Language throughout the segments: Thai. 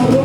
าว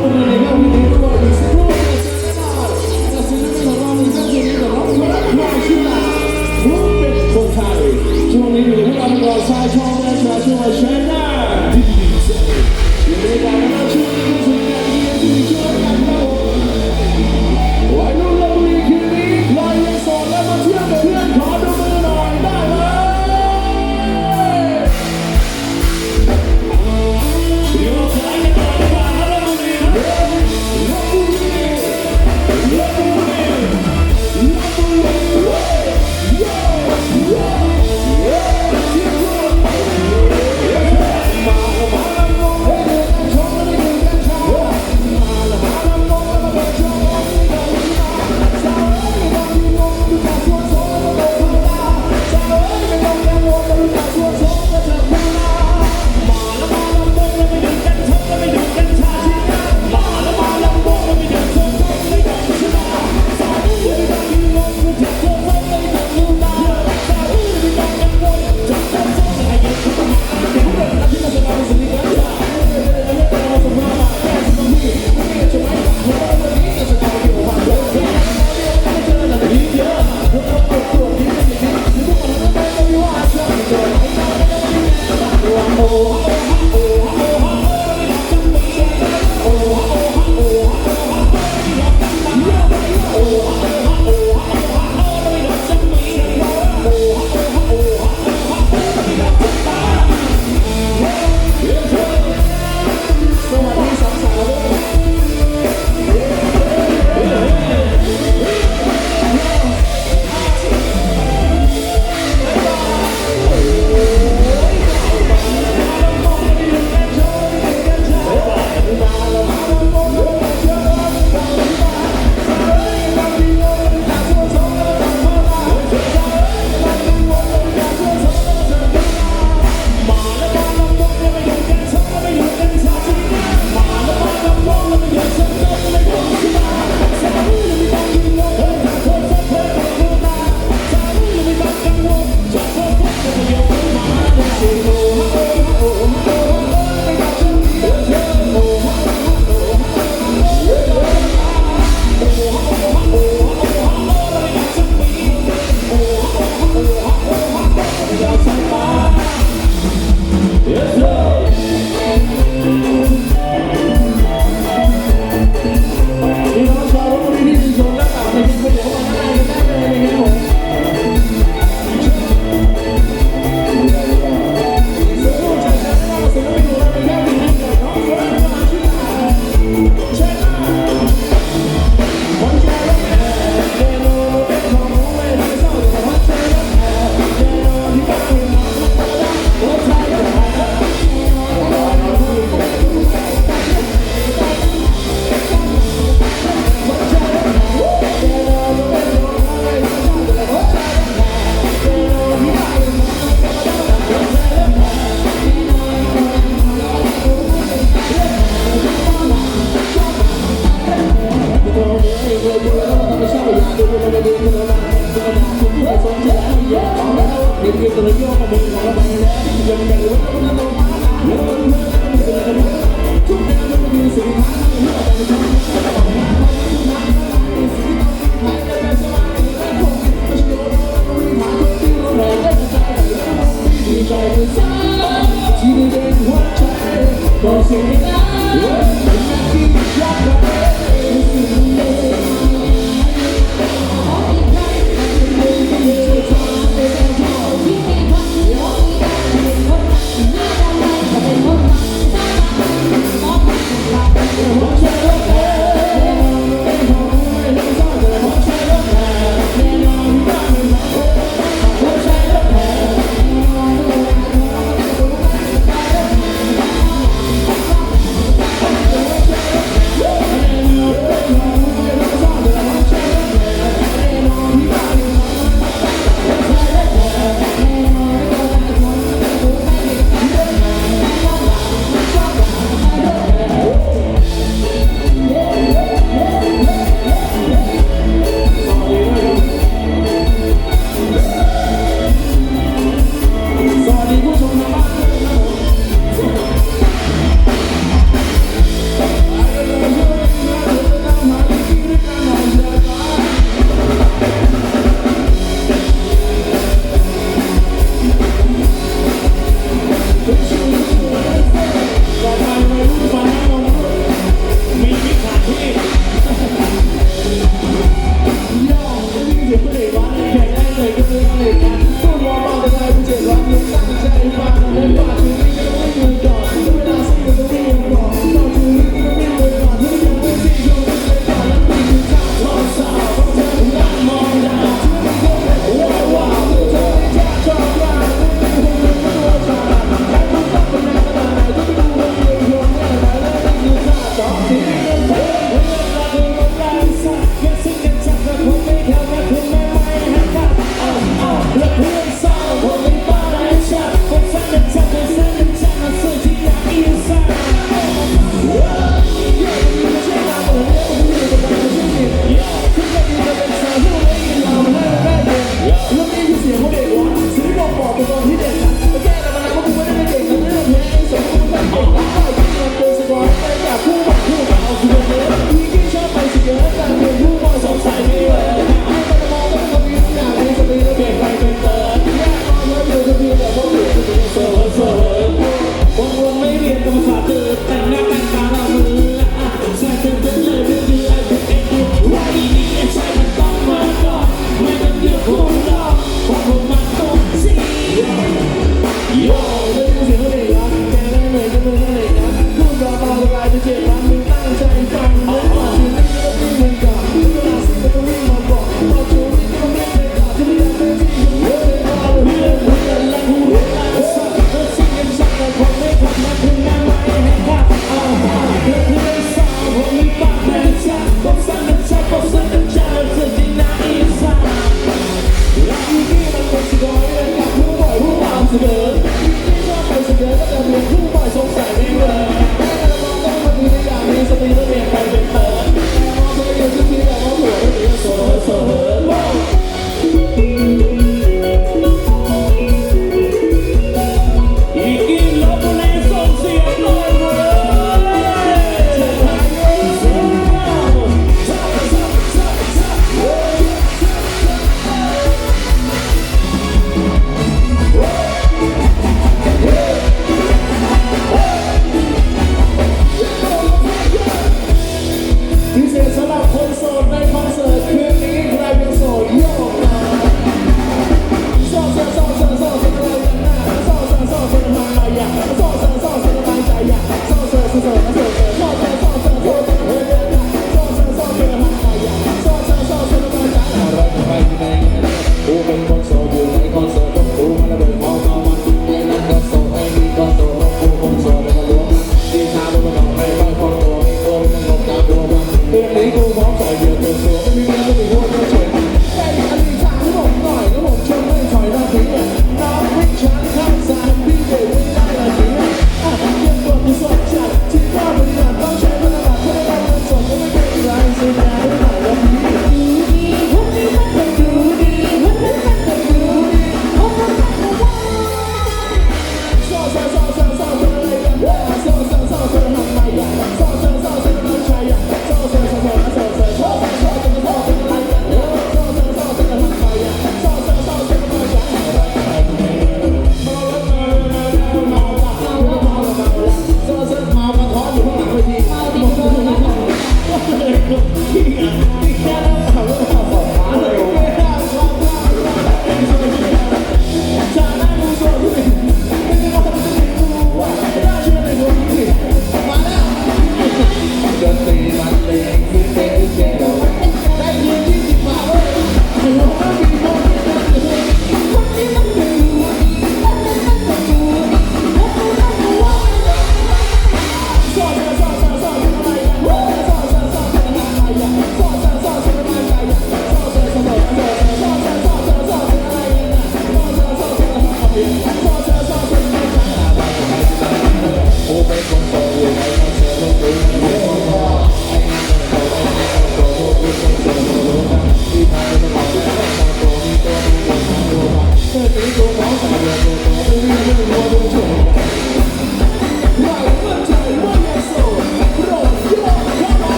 บอก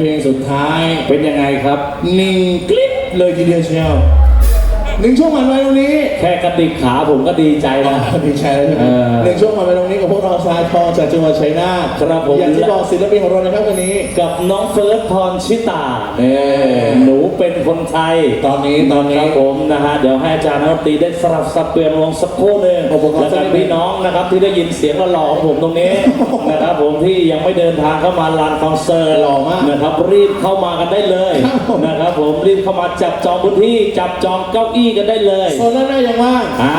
เพลงสุดท้ายเป็นยังไงครับ นิ่งกลิ๊บเลยทีเดียวเชียว หนึ่งช่วงผ่านไปตรงนี้แค่กระดิกขาผมก็ดีใจแล้ว ดีใจแล้วใช่ไหมเออหนึ่งช่วงผ่านไปตรงนี้กับพวกเราทรายทองจากจังหวัดชัยนาทครับผม อย่างที่บอกศิลปินของเรานะครับวันนี้ กับน้องเฟิร์สพรชิตาเน่หนูเป็นคนไทยตอนนี้ตอนคนี้รับผมนะฮะเดี๋ยวให้อาจารย์นักดนตรีได้สลับสับเปลี่ยนวงสักครู่หนึ่งอุปกรณ์แล้วกันพี่น้องนะครับที่ได้ยินเสียงหล่อๆของผมตรงนี้นะครับผมที่ยังไม่เดินทางเข้ามาลานคอนเสิร์ต หล่อมาก นะครับรีบเข้ามากันได้เลยครับผมนะครับผมรีบเข้ามาจับจองพื้นที่จับจองเก้าอี้กันได้เลยโซนด้านหน้ายังว่างอ่า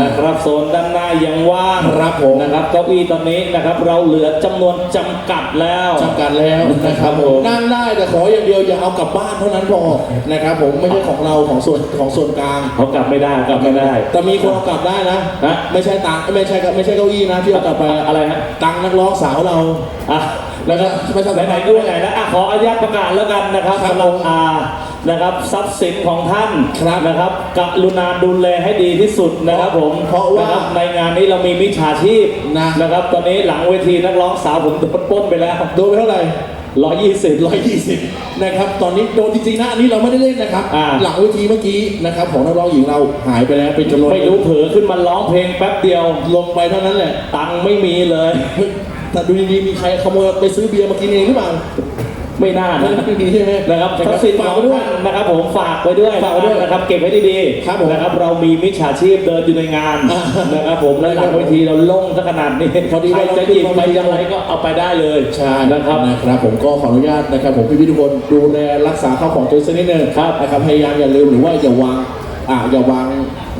นะครับโซนด้านหน้ายังว่างครับผมนะครับเก้าอี้ตอนนี้นะครับเราเหลือจำนวนจำกัดแล้วจำกัดแล้วนะครับผมนั่งได้แต่ขออย่างเดียวอย่าเอากลับบ้านเท่านั้นพอนะครับผมไม่ใช่ของเราของส่วนของส่วนกลางเขากลับไม่ได้กลับไม่ได้ แต่มีคนเอากลับได้นะฮะไม่ใช่ตังค์ไม่ใช่ไม่ใช่เก้าอี้นะที่เอากลับไปอะไรฮะตังค์นักร้องสาวเราอะแล้วก็ไม่ใช่ไหนๆก็ไหนๆแล้วอะขออนุญาตประกาศแล้วกันนะครับครับสำหรับอา นะครับทรัพย์สินของท่านครับนะครับกรุณาดูแลให้ดีที่สุดนะครับผมเพราะว่านคบในงานนี้เรามีมิจฉาชีพนะ นะครับ ตอนนี้หลังเวทีนักร้องสาวผมโดนปล้นไปแล้วโดนไปเท่าไหร่ ร้อยยี่สิบร้อยยี่สิบนะครับ ตอนนี้โดนจริงๆนะอันนี้เราไม่ได้เล่นนะครับ อ่า หลังเวทีเมื่อกี้นะครับของนักร้องหญิงเราหายไปแล้วเป็นจำนวนไม่รู้เผลอขึ้นมาร้องเพลงแป๊บเดียว ลงไปเท่านั้นแหละตังค์ไม่มีเลย เฮ้ยแต่ดูดีๆมีใครขโมยไปซื้อเบียร์มากินเองหรือเปล่า ไม่น่าไม่นะได้มีใช่ไหมนะครับทรัพย์สินฝาฝากกไว้ไว้ด้ด้ววยยนะครับผมฝากไว้ด้วยฝากไว้ด้วยนะครับเก็บไว้ดีครับผมนะครับเรามีมิจฉาชีพเดินอยู่ในงานอ่านะครับผมและหลังเวทีเราโล่งซะขนาดนี้พอดีใครว่าจะเราหยิบขึ้นไปมายังไงก็เอาไปได้เลยใช่นะครับนะครับผมก็ขออนุญาตนะครับผมพี่ๆทุกคนดูแลรักษาข้าวของตัวเองสักนิดนึงครับนะครับพยายามอย่าลืมหรือว่าอย่าวางอ่าอย่าวาง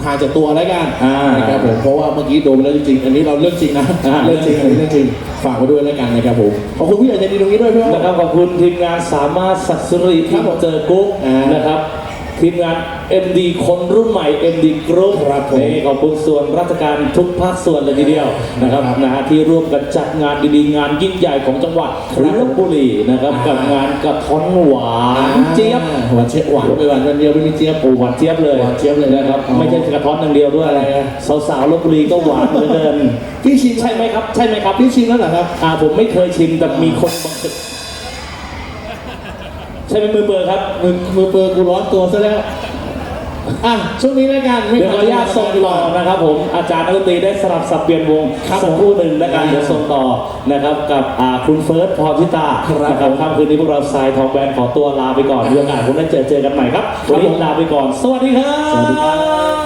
ห่างจากตัวแล้วกันอ่านะครับผมเพราะว่าเมื่อกี้โดนไปแล้วจริงๆอันนี้เราเรื่องจริงนะอ่า เรื่องจริงอันนี้เรื่องจริงฝากไว้ด้วยแล้วกันนะครับผมขอบคุณผู้ใหญ่ใจดีตรงนี้ด้วยพี่อ้อนะครับขอบคุณทีมงานสามารถสัตว์สุริครับผมเจอกุ๊กอ่านนะครับ ทีมงาน MD คนรุ่นใหม่ MD Group ครับผม นี่ขอบคุณส่วนราชการทุกภาคส่วนเลยทีเดียวนะครับครับนะฮะที่ร่วมกันจัดงานดีๆ งานยิ่งใหญ่ของจังหวัดครับลบบุรีนะครับอ่ากั กับงานกระท้อนหวานเจี๊ยบ หวานเจี๊ยบหวานไปหวานวันเดียวไม่มีเจี๊ยบโอ้หวานเจี๊ยบเลยหวานเจี๊ยบเลยนะครับ อ๋อไม่ใช่กระท้อนอย่างเดียวด้วยอะไรอะสาวๆลบบุรีก็หวานเหลือเกินพี่ชิมใช่ไหมครับ ใช่ไหมครับพี่ชิมแล้วเหรอครับ อ่าผมไม่เคยชิมแต่มีคนบังเกิด ใช่ไหมมือเบอร์ครับมือมือเปิดกูร้อนตัวซะแล้วอะช่วงนี้แล้วกันไม่เดี๋ยวขออนุญาตส่งต่อนะครับผมอาจารย์นักดนตรีได้สลับสับเปลี่ยนวงครับสักครู่หนึ่งนะครับเดี๋ยวส่งต่อนะครับกับอ่าคุณเฟิร์สพรพิตาครับนะครับค่ำคืนนี้พวกเราทรายทองแบนขอตัวลาไปก่อนมีโอกาสผมได้เจอเจอกันใหม่ครับวันนี้ลาไปก่อน สวัสดีครับสวัสดีครับ